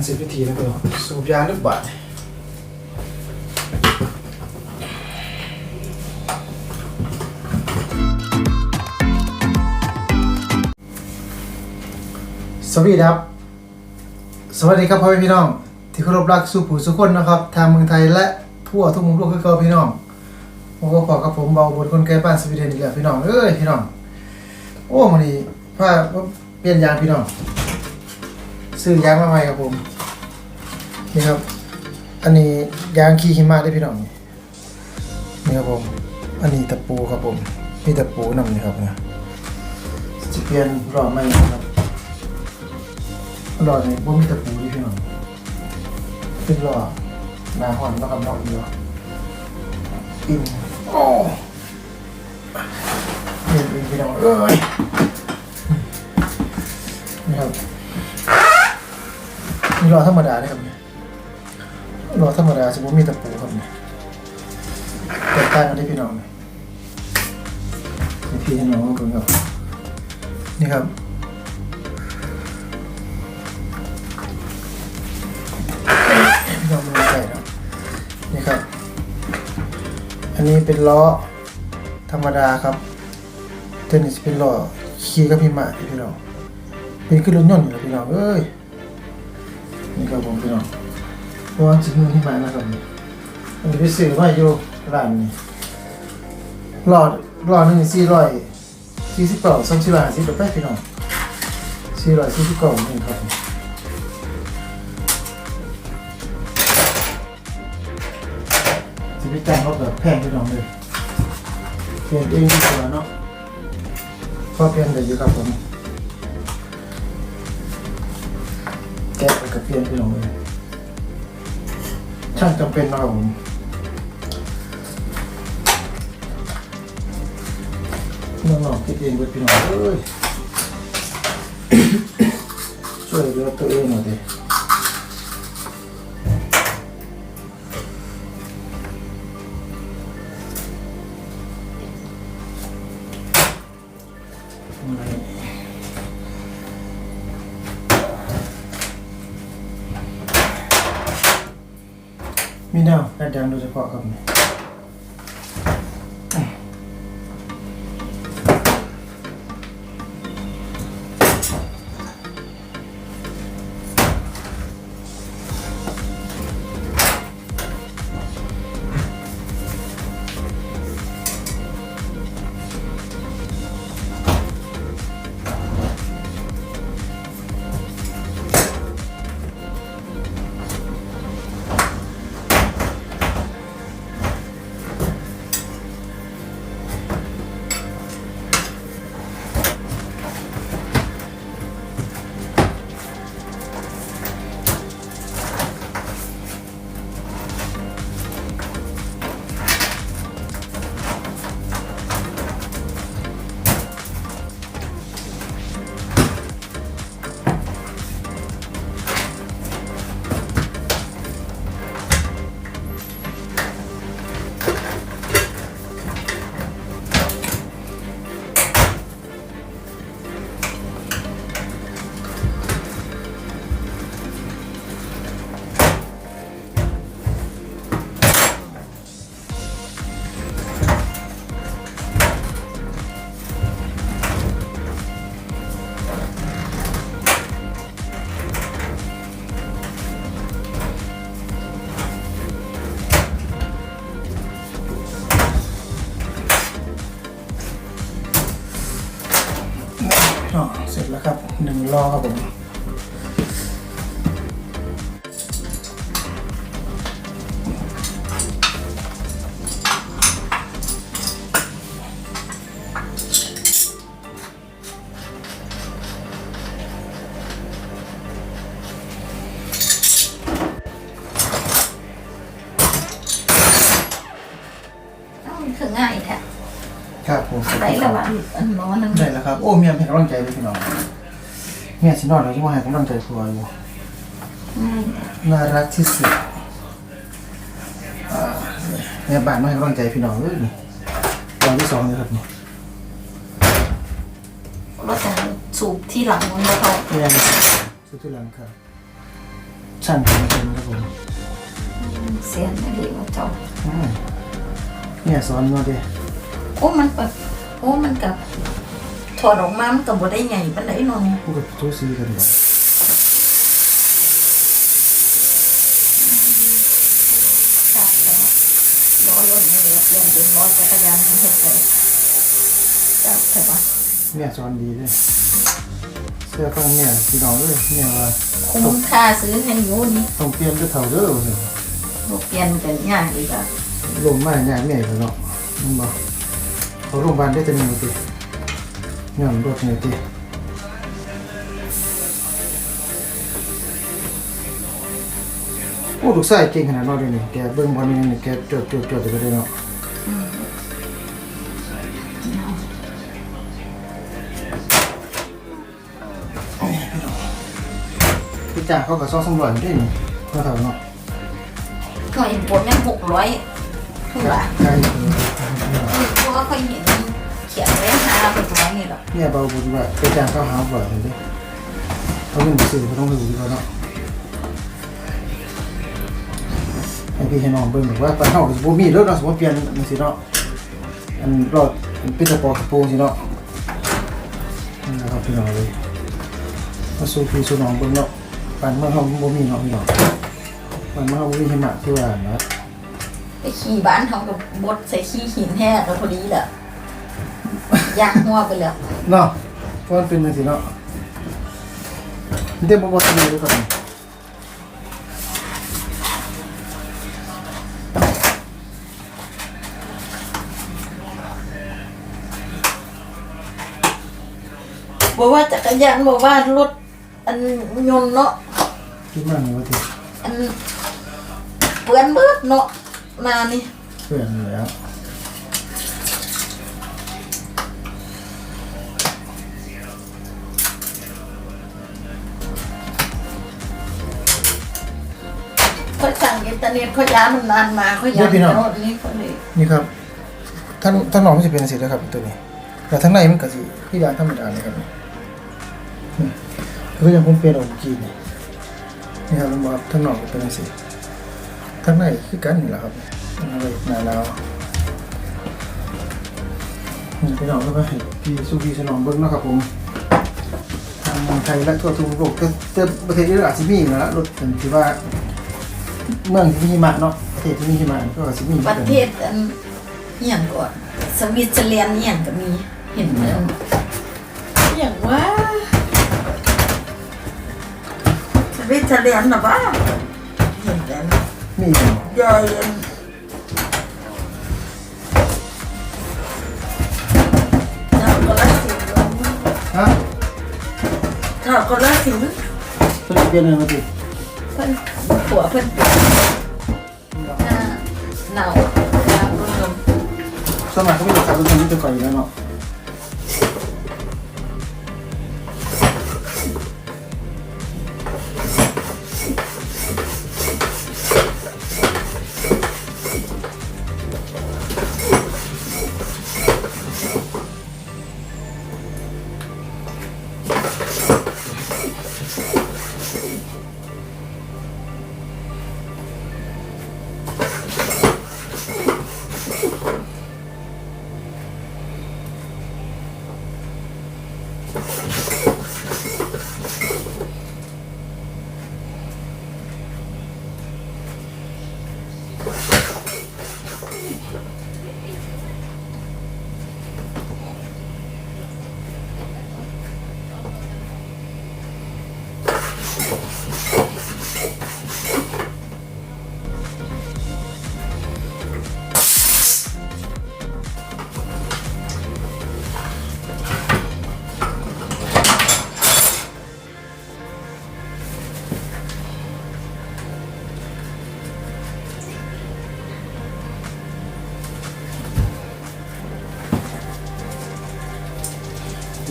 เป็นอันสร็จพิธีแล้วก็สูบยาหรือเปล่าสวัสดีครับ สวัสดีครับพ่อแม่พี่น้อง ที่เคารพรักสู่ผู้สุคนนะครับ ทางเมืองไทยและทั่วทุกมุมโลกคือเก่าพี่น้องผมก็ขอกับผมเบาบนคนไกลบ้านสวีเดนอีกแล้วพี่น้องเอ้ยพี่น้อง โอ้มันนี้ผ้าเปลี่ยนยางพี่น้อง ซื้อยางมาใหม่ครับผม นี่ครับ อันนี้ยางขี้หิมะได้พี่น้อง นี่ครับผม อันนี้ตะปูครับผมมีตะปูนำนี่ครับเนี่ยจะเปลี่ยนรอบใหม่นะครับรอบนี้ผมมีตะปูนี่พี่น้องเป็นรอบหน้าหอนแล้วกับนอกเดียวปินโอ้เห็นเป็นพี่น้องเอ้ยนี่ครับ มีรอธรรมดาด้วยครับเนี่ยรอธรรมดาสมมติมีตะปูครับเนี่ยแตกต่างกันได้พี่น้องเนี่ยพี่ให้น้องกันครับนี่ครับพี่น้องไม่ใช่ครับนี่ครับ อันนี้เป็นล้อธรรมดาครับเทนนิสเป็นล้อขี่กับพี่หมาพี่น้องเป็นขึ้นรถยนต์อยู่แล้วพี่น้องเอ้ย นี่ครับผมพี่น้องเพราะว่าชิ้นมือที่มานะครับนี่อันนี้ไปซื้อมาอยู่ร้านนี้หลอดหลอดหนึ่งสี่ร้อยสี่สิบเก้าสองสี่ร้อยห้าสิบแปดพี่น้องสี่ร้อยสี่สิบเก้านี่ครับจะไปแต่งรถแบบแพงพี่น้องเลยเปลี่ยนเองดีกว่าเนาะพอเปลี่ยนได้อยู่ครับผม แกะกับเพียนพี่น้องเลยช่างจำเป็นนะครับผมน้องๆคิดเองเว้ยพี่น้องเอ้ยช่วยเหลือตัวเองหน่อยดิ ก หนึ่งล้อครับผมเอ้ามันคือง่ายแท้ครับผมได้แล้วว่าอันหมอนึงได้แล้วครับ โอ้เมียให้กำลังใจเลยพี่น้อง เมียสินอนเลยที่ว่าให้กำลังใจทัวอยู่ง่ายแท้น่ารักที่สุดอ่าแม่บ้านมาให้กำลังใจพี่น้องเลยนี่ตอนที่สองเลยครับนี่เราจะสูบที่หลังมันบ่เขาแม่สุดที่หลังครับช่างของผมครับผมเสียนไม่ดีว่าเจ้าอืมเนี่ยสอนมาดิโอ้มันแบบโอ้มันกับ ถอดออกมามันกับบ่ได้ใหญ่ปานใดเนาะนี่พวกกับทูซีกันบ่จับแต่ว่าล้อล้นเลยเปลี่ยนเป็นล้อจักรยานมันเฮ็ดไปจับแต่ว่าเนี่ยสอนดีเลยเสื้อฟังเนี่ยพี่น้องเลยเนี่ยว่าคุ้มค่าซื้อให้อยู่นี่ต้องเปลี่ยนด้วยเท่าเด้อว่าซั่นบ่เปลี่ยนกันยากอีกอะลมมาง่ายแม่แล้วเนาะมันบอกเขาโรงพยาบาลได้จะมีติ ย้อนรถเนี่ยติโอ้ลูกชายเก่งขนาดนั้นเลยนี่แกเบิ่งบอลนี่นี่แกจดจดจดจะไปได้เนาะพี่จ่าเขากับซองสมร้อยได้นี่เท่าเท่าเนาะก็เห็นปวดแม่งหกร้อยถูกป่ะใช่เพราะว่าเขาเห็นเขียนไว้ ห้าหกร้อยนี่หรอกเนี่ยเบาบุญว่าไปจ้างเขาหาบ่อยเห็นดิเขาเป็นสื่อเขาต้องรู้ดีกว่าเนาะให้พี่ให้น้องเบิ่งแบบว่าตอนเฮาก็สิบ่มีรถเนาะสมมุติเปลี่ยนจังซี่เนาะอันรถมันเป็นตะปอกตะปูสิเนาะนี่นะครับพี่น้องเลยมาสู่พี่สู่น้องเบิ่งเนาะบ้านเมืองเฮาบ่มีเนาะพี่น้องบ้านเมืองเฮาบ่มีหิมะคือว่านะไปขี่บ้านเขากับบดใส่ขี้หินแห้แล้วพอดีแหละ ยากหัวไปแล้วเนาะเพราะมันเป็นจังซี่เนาะมันได้บ่บ่สบายเลยก่อนบอกว่าจักรยานบอกว่ารถอันยนต์เนาะคิดว่าไงว่าติอันเปื้อนเบิดเนาะนานี่เพื่อนแล้ว เขาสั่งอินเทอร์เน็ตเขาย้ามันนานมาเขาย้ามันโน้ตนี่เขาเลยนี่ครับท่านท่านน้องมันจะเป็นสีนะครับตัวนี้ แต่ทั้างในมันก็สิพี่ยางธรรมดาเลยครับนี่คือยังคงเปลี่ยนออกกีนี่นี่ครับมันบอกท่านน้องก็เป็นสีทั้างในคือกันนี่แหละครับอะไรหนาหนาวนี่พี่น้องก็ไปให้พี่สู้พี่สนองเบิ้งเนาะครับผมทางเมืองไทยและทั่วทุกโลกแต่แต่ประเทศอื่นอาจจะมีอยู่แล้วรถเป็นที่ว่า เมืองที่มีหิมะเนาะประเทศที่มีหิมะก็อาจจะมีหมืปอนระกันเทศอันอหย่างก่อนสวิตเซอร์แลนด์อหย่างก็มีเห็นแล้วอหย่างว่าสวิตเซอร์แลนด์นะบ้าเห็นแล้วมีอยู่ยายอันถ้าก็ละสิบฮะถ้าก็ละสิบเพิ่นเปลี่ยนเลยมาติเพิ่น ผัวเพิ่นเป็นหน้าหนาวหนาวลม สมัยเขาไม่ได้ขับรถคันนี้ไปก่อนอยู่แล้วเนาะ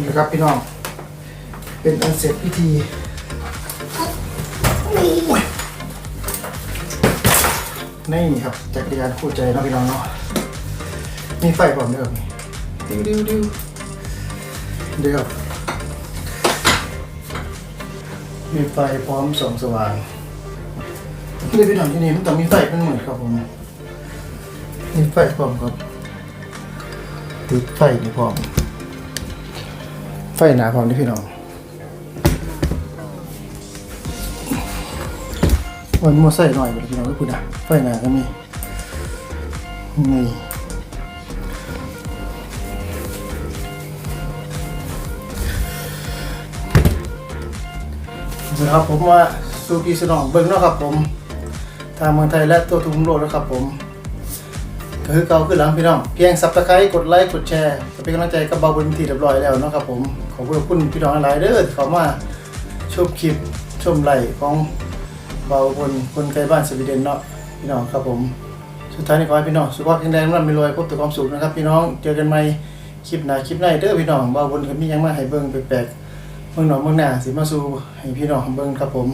นี่นะครับพี่น้อง เป็นอันเสร็จพิธีโอ้ยนี่ครับจักรยานคู่ใจเนาะพี่น้องเนาะมีไฟพร้อมเด้อดิวดิวดิวเดี๋ยวมีไฟพร้อมส่องสว่างเลยพี่น้องที่นี่มันต้องมีไฟเป็นเหมือนครับผมมีไฟพร้อมครับติดไฟนี่พร้อม ไฟหนาพร้อมที่พี่น้องมันมอไซค์หน่อยพี่น้องก็พูดนะไฟหนาก็มีนี่นะครับผมว่าสูพีสนองเบิ้งเนาะครับผม ทางเมืองไทยและตัวทุกโลกนะครับผม ก็คือเก่าขึ้นหลังพี่น้องเพียงซับสไครต์กดไลค์กดแชร์จะเป็นกำลังใจกับเบาบนทีเรียบร้อยแล้วนะครับผมขอบคุณพี่น้องหลายๆเด้อเขามาชมคลิปชมไลฟ์ของเบาบนคนไกลบ้านสวีเดนเนาะพี่น้องครับผมสุดท้ายนี้ขอให้พี่น้องสุขภาพแข็งแรงร่ำไม่รวยพบแต่ความสุขนะครับพี่น้องเจอกันใหม่คลิปหน้าคลิปหน้าเด้อพี่น้องเบาบนก็มียังมาให้เบิ่งแปลกๆเมืองหนองเมืองหน้าสิมาสู่ให้พี่น้องเบิ่งครับผม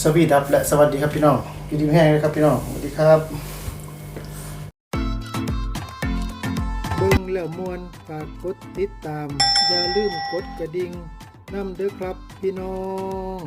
สวัสดีครับและสวัสดีครับพี่น้องยินดีแห้งเลยครับพี่น้องสวัสดีครับ วมวนฝากกดติดตาม อย่าลืมกดกระดิ่งนำเด้อครับพี่น้อง